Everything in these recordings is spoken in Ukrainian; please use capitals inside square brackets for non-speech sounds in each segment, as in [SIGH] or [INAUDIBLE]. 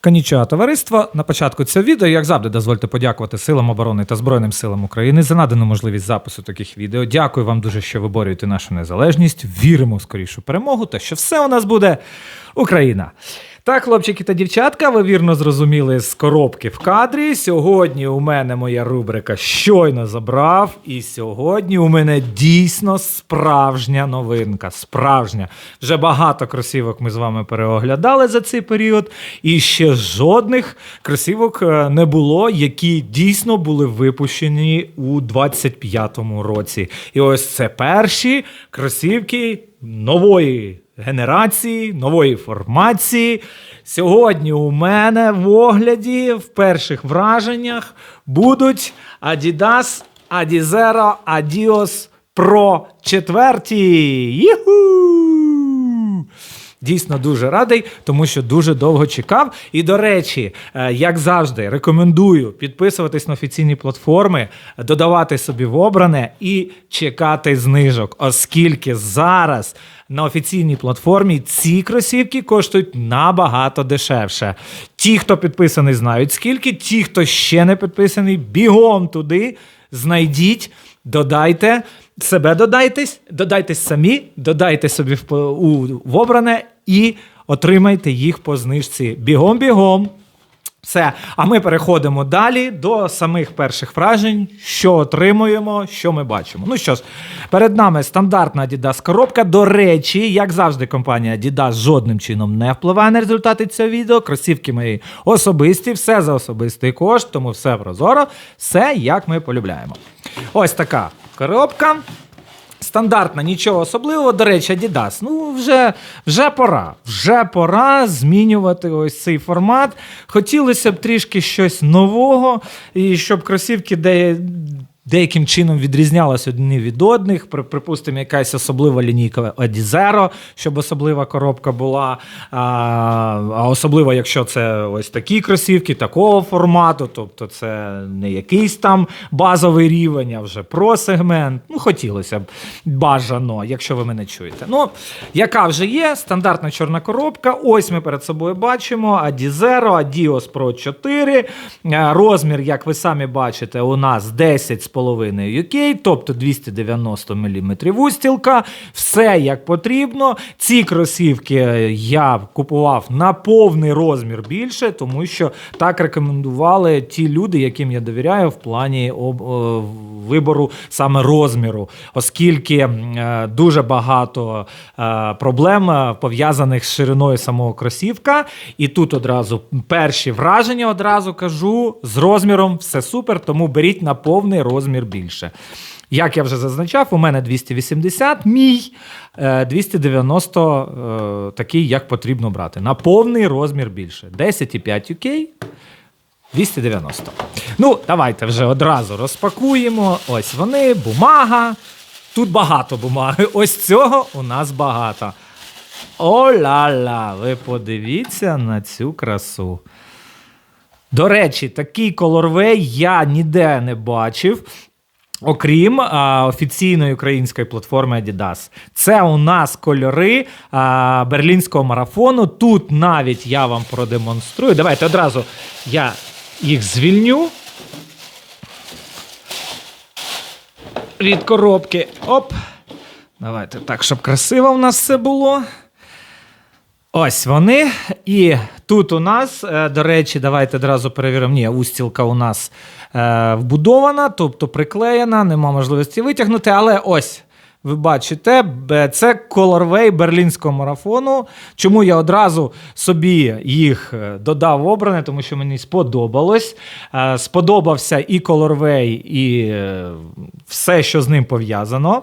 Конічого товариство. На початку цього відео, як завжди, дозвольте подякувати Силам оборони та Збройним силам України за надану можливість запису таких відео. Дякую вам дуже, що ви борюєте нашу незалежність. Віримо в скорішу перемогу та що все у нас буде Україна. Так, хлопчики та дівчатка, ви вірно зрозуміли з коробки в кадрі. Сьогодні у мене моя рубрика щойно забрав. І сьогодні у мене дійсно справжня новинка. Справжня. Вже багато кросівок ми з вами переоглядали за цей період. І ще жодних кросівок е, не було, які дійсно були випущені у 25-му році. І ось це перші кросівки нової генерації, нової формації. Сьогодні у мене в огляді, в перших враженнях будуть Adidas Adizero Adios Pro 4. Юху! Дійсно дуже радий, тому що дуже довго чекав. І до речі, е, як завжди, рекомендую підписуватись на офіційні платформи, додавати собі в обране і чекати знижок, оскільки зараз на офіційній платформі ці кросівки коштують набагато дешевше. Ті, хто підписаний, знають скільки. Ті, хто ще не підписаний, бігом туди, знайдіть, додайте. Себе додайтесь, додайтесь самі, додайте собі в, у, в обране і отримайте їх по знижці. Бігом-бігом. Все. А ми переходимо далі до самих перших вражень, що отримуємо, що ми бачимо. Ну що ж, перед нами стандартна Adidas коробка. До речі, як завжди, компанія Adidas жодним чином не впливає на результати цього відео. Кросівки мої особисті, все за особистий кошт, тому все прозоро, все як ми полюбляємо. Ось така коробка. Стандартна, нічого особливого. До речі, Adidas. Ну, вже, вже пора. Вже пора змінювати ось цей формат. Хотілося б трішки щось нового, і щоб кросівки де, деяким чином відрізнялися одні від одних. Припустимо, якась особлива лінійка Adizero, щоб особлива коробка була. А, особливо, якщо це ось такі кросівки, такого формату, тобто це не якийсь там базовий рівень, а вже про-сегмент. Ну, хотілося б бажано, якщо ви мене чуєте. Ну, яка вже є, стандартна чорна коробка. Ось ми перед собою бачимо Adizero, Adios Pro 4. Е, Розмір, як ви самі бачите, у нас 10,5 UK, тобто 290 мм устілка. Все як потрібно. Ці кросівки я купував на повний розмір більше, тому що так рекомендували ті люди, яким я довіряю в плані о, вибору саме розміру, оскільки е, дуже багато е, проблем е, пов'язаних з шириною самого кросівка. І тут одразу перші враження одразу кажу: з розміром все супер, тому беріть на повний розмір більше. Як я вже зазначав, у мене 280, мій е, 290 е, такий, як потрібно брати. На повний розмір більше. 10,5 UK, 290. Ну, давайте вже одразу розпакуємо. Ось вони, бумага. Тут багато бумаги. [LAUGHS] Ось цього у нас багато. О-ла-ла! Ви подивіться на цю красу. До речі, такий колорвей я ніде не бачив. Окрім а, офіційної української платформи Adidas. Це у нас кольори а, берлінського марафону. Тут навіть я вам продемонструю. Давайте одразу я їх звільню. Від коробки. Оп. Давайте так, щоб красиво у нас все було. Ось вони. І тут у нас, е, до речі, давайте одразу перевіримо. Ні, устілка у нас е, вбудована, тобто приклеєна, нема можливості витягнути, але ось. Ви бачите, це колорвей берлінського марафону. Чому я одразу собі їх е, додав обране, тому що мені сподобалось. Сподобався і колорвей, і все, що з ним пов'язано.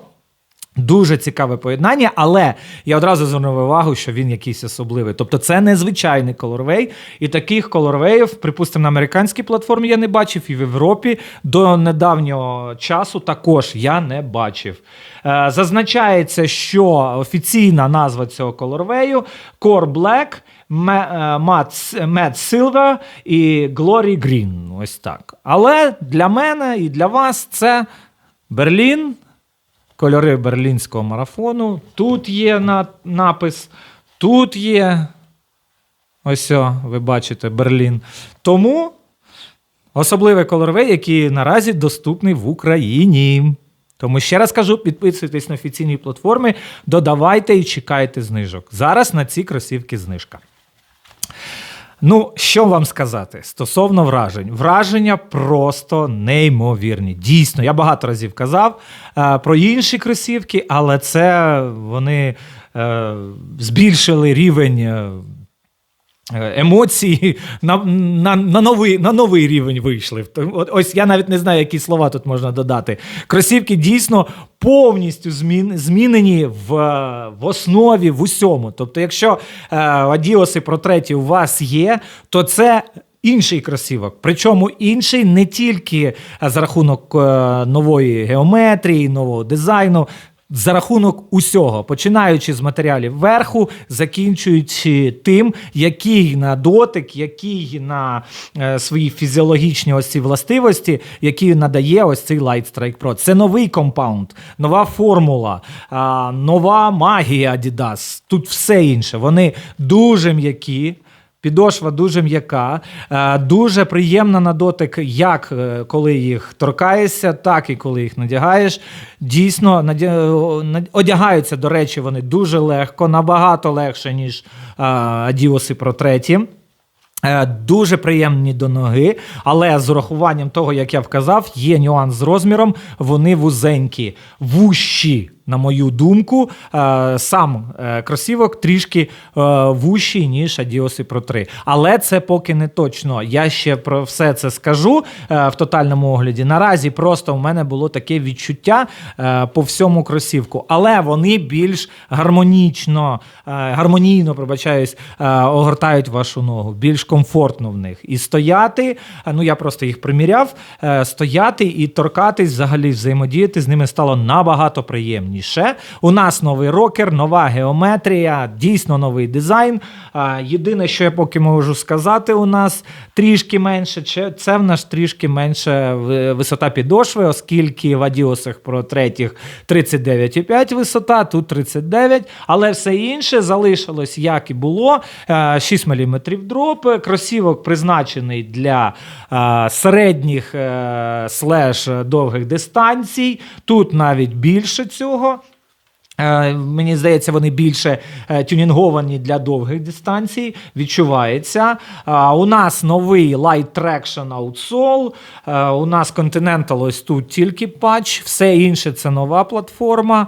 Дуже цікаве поєднання, але я одразу звернув увагу, що він якийсь особливий. Тобто це незвичайний колорвей, і таких колорвеїв, припустимо, на американській платформі я не бачив, і в Європі до недавнього часу також я не бачив. Е, зазначається, що офіційна назва цього колорвею Core Black, Ме- е, Silver і Glory Green. Ось так. Але для мене і для вас це Берлін. Кольори берлінського марафону. Тут є на, напис, тут є Ось, о, ви бачите, Берлін. Тому особливий колорвей, який наразі доступний в Україні. Тому ще раз кажу, підписуйтесь на офіційні платформи, додавайте і чекайте знижок. Зараз на ці кросівки знижка. Ну, що вам сказати стосовно вражень? Враження просто неймовірні. Дійсно, я багато разів казав е, про інші кросівки, але це вони е, збільшили рівень. Е, Емоції на, на, на, новий, на новий рівень вийшли. Ось я навіть не знаю, які слова тут можна додати. Кросівки дійсно повністю змін, змінені в, в основі в усьому. Тобто, якщо е, Адіоси про треті у вас є, то це. Інший кросівок, причому інший не тільки за рахунок е, нової геометрії, нового дизайну, за рахунок усього, починаючи з матеріалів верху, закінчуючи тим, який на дотик, який на е, свої фізіологічні ось ці властивості, які надає ось цей Light Strike Pro. Це новий компаунд, нова формула, а, нова магія Adidas. Тут все інше. Вони дуже м'які. Підошва дуже м'яка, е, дуже приємна на дотик, як е, коли їх торкаєшся, так і коли їх надягаєш. Дійсно, надя- одягаються, до речі, вони дуже легко, набагато легше, ніж е, Adios Pro 3. Е, Дуже приємні до ноги, але з урахуванням того, як я вказав, є нюанс з розміром. Вони вузенькі, вущі, на мою думку. Е, Сам е, кросівок трішки е, вущий, ніж Adios Pro 3. Але це поки не точно. Я ще про все це скажу в тотальному огляді. Наразі просто в мене було таке відчуття по всьому кросівку, але вони більш гармонічно, гармонійно, пробачаюсь, огортають вашу ногу, більш комфортно в них. І стояти, ну я просто їх приміряв, стояти і торкатись, взагалі взаємодіяти з ними стало набагато приємніше. У нас новий рокер, нова геометрія, дійсно новий дизайн. Е, Єдине, що я поки можу сказати, у нас трішки менше, це в нас трішки менше висота підошви, оскільки в Адіосах про третіх 39,5 висота, тут 39, але все інше залишилось як і було. Е, 6 мм дроп. Кросівок призначений для е, середніх е, слеш довгих дистанцій. Тут навіть більше цього. Е, Мені здається, вони більше е, тюнінговані для довгих дистанцій. Відчувається. У нас новий Light Traction Outsole. Е, У нас Continental ось тут тільки патч, все інше це нова платформа.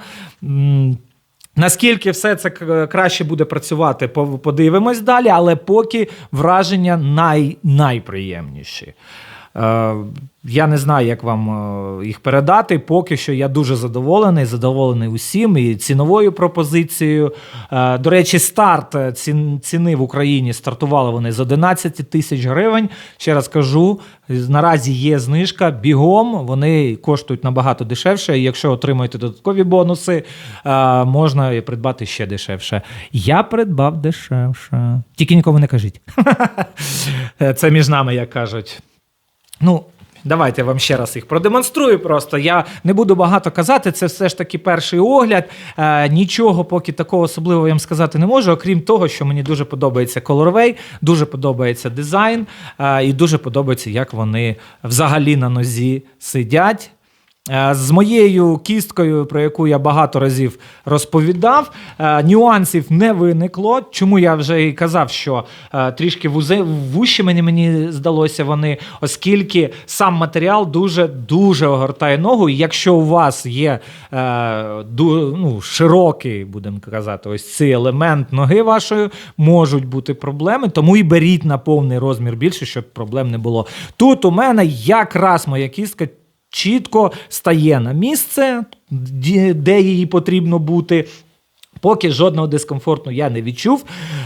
Наскільки все це краще буде працювати, подивимось далі, але поки враження най, найприємніші. Е, я не знаю, як вам е, їх передати. Поки що я дуже задоволений, задоволений усім і ціновою пропозицією. Е, До речі, старт ціни в Україні стартували вони з 11 тисяч гривень. Ще раз кажу, наразі є знижка бігом. Вони коштують набагато дешевше. Якщо отримуєте додаткові бонуси, можна придбати ще дешевше. Я придбав дешевше. Тільки нікому не кажіть. [LAUGHS] Це між нами, як кажуть. Ну, давайте вам ще раз їх продемонструю. Просто я не буду багато казати. Це все ж таки перший огляд. Е, нічого поки такого особливого я вам сказати не можу, окрім того, що мені дуже подобається колорвей, дуже подобається дизайн, е, і дуже подобається, як вони взагалі на нозі сидять. Е, З моєю кісткою, про яку я багато разів розповідав, е, нюансів не виникло. Чому я вже і казав, що е, трішки вущі мені, мені здалося вони, оскільки сам матеріал дуже дуже огортає ногу. І якщо у вас є ну, широкий, будемо казати, ось цей елемент ноги вашої, можуть бути проблеми, тому і беріть на повний розмір більше, щоб проблем не було. Тут у мене якраз моя кістка чітко стає на місце, де їй потрібно бути. Поки жодного дискомфорту я не відчув.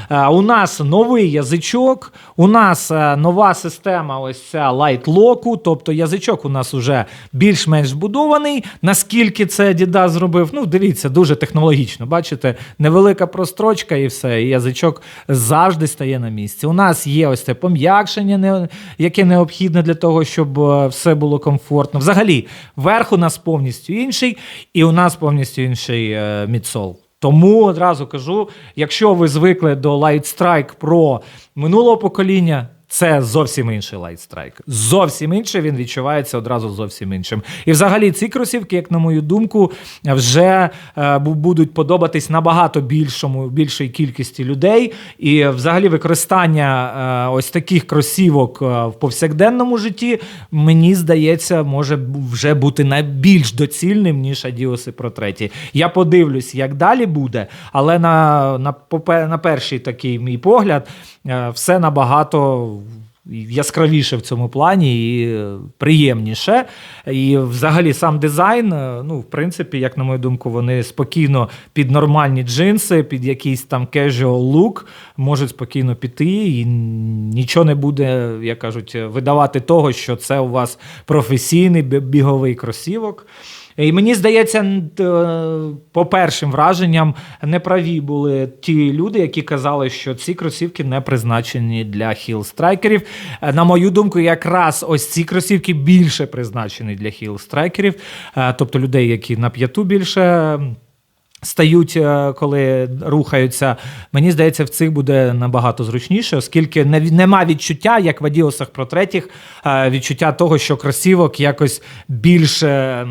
Е, У нас новий язичок, у нас е, нова система ось ця Lock, тобто язичок у нас уже більш-менш збудований. Наскільки це Adidas зробив? Ну, дивіться, дуже технологічно. Бачите, невелика прострочка і все. І язичок завжди стає на місці. У нас є ось це пом'якшення, яке необхідне для того, щоб е, все було комфортно. Взагалі, верх у нас повністю інший, і у нас повністю інший мідсол. Тому одразу кажу: якщо ви звикли до Light Strike Pro минулого покоління, це зовсім інший Strike. Зовсім інший, він відчувається одразу зовсім іншим. І взагалі ці кросівки, як на мою думку, вже е, будуть подобатись набагато більшому, більшій кількості людей. І взагалі використання е, ось таких кросівок е, в повсякденному житті, мені здається, може вже бути найбільш доцільним, ніж Adios Pro 3. Я подивлюсь, як далі буде, але на, на, на перший такий мій погляд, е, все набагато яскравіше в цьому плані і приємніше. І взагалі сам дизайн, е, ну, в принципі, як на мою думку, вони спокійно під нормальні джинси, під якийсь там casual look можуть спокійно піти, і нічого не буде, як кажуть, видавати того, що це у вас професійний біговий кросівок. І мені здається, по першим враженням неправі були ті люди, які казали, що ці кросівки не призначені для хіл-страйкерів. Е, На мою думку, якраз ось ці кросівки більше призначені для хіл-страйкерів, е, тобто людей, які на п'яту більше. Стають, е, коли рухаються. Мені здається, в цих буде набагато зручніше, оскільки не, нема відчуття, як в Адіосах про третіх, е, відчуття того, що кросівок якось більш е,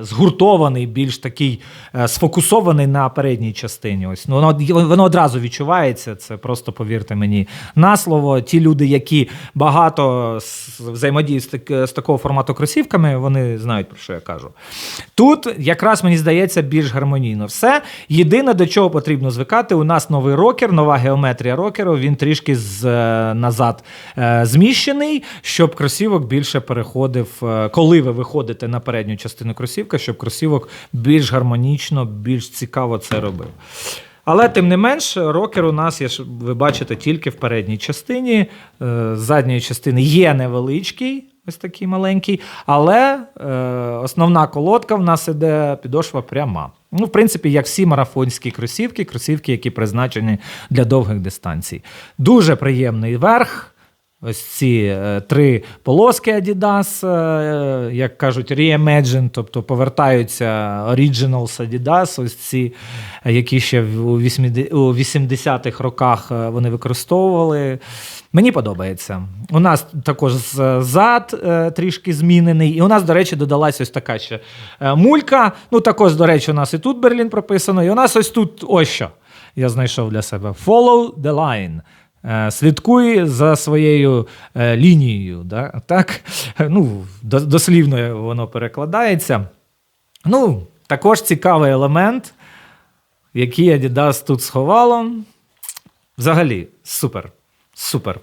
згуртований, більш такий сфокусований на передній частині. Ось ну, воно, воно одразу відчувається. Це просто повірте мені на слово. Ті люди, які багато взаємодіють з, з такого формату кросівками, вони знають про що я кажу. Тут якраз мені здається більш гармонійно все. Єдине, до чого потрібно звикати, у нас новий рокер, нова геометрія рокеру. Він трішки з, е, назад е, зміщений, щоб кросівок більше переходив, е, коли ви виходите на передню частину кросівка, щоб кросівок більш гармонічно, більш цікаво це робив. Але тим не менш, рокер у нас є, ви бачите, тільки в передній частині. З задньої частини є невеличкий, ось такий маленький, але е, основна колодка в нас іде підошва пряма. Ну, в принципі, як всі марафонські кросівки, кросівки, які призначені для довгих дистанцій. Дуже приємний верх. Ось ці е, три полоски Adidas, е, як кажуть, reimagine, тобто повертаються Originals Adidas, ось ці, які ще у 80 у 80-х роках е, вони використовували. Мені подобається. У нас також зад трішки змінений. І у нас, до речі, додалась ось така ще мулька. Ну, також, до речі, у нас і тут Берлін прописано, і у нас ось тут ось що. Я знайшов для себе. Follow the line. Е, Слідкуй за своєю е, лінією. Да? Так? Ну, дослівно воно перекладається. Ну, також цікавий елемент, який Adidas тут сховало. Взагалі, супер. Супер.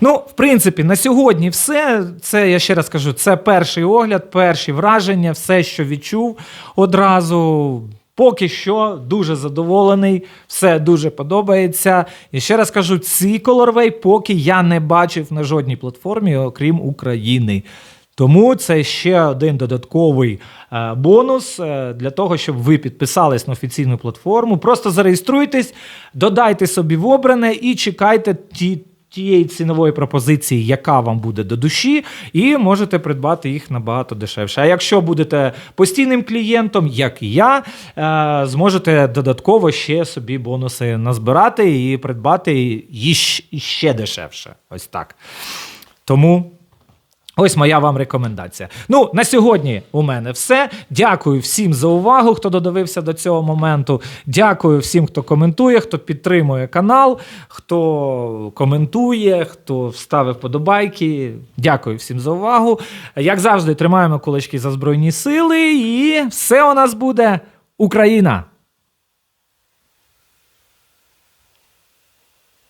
Ну, в принципі, на сьогодні все. Це я ще раз кажу, це перший огляд, перші враження, все, що відчув одразу. Поки що дуже задоволений, все дуже подобається. І ще раз кажу, ці колорвей поки я не бачив на жодній платформі, окрім України. Тому це ще один додатковий е, бонус е, для того, щоб ви підписались на офіційну платформу. Просто зареєструйтесь, додайте собі в обране і чекайте ті. Тієї цінової пропозиції, яка вам буде до душі, і можете придбати їх набагато дешевше. А якщо будете постійним клієнтом, як і я, е, зможете додатково ще собі бонуси назбирати і придбати їх ще дешевше. Ось так. Тому Ось моя вам рекомендація. Ну, на сьогодні у мене все. Дякую всім за увагу, хто додивився до цього моменту. Дякую всім, хто коментує, хто підтримує канал, хто коментує, хто вставив подобайки. Дякую всім за увагу. Як завжди, тримаємо кулачки за Збройні Сили, і все у нас буде Україна!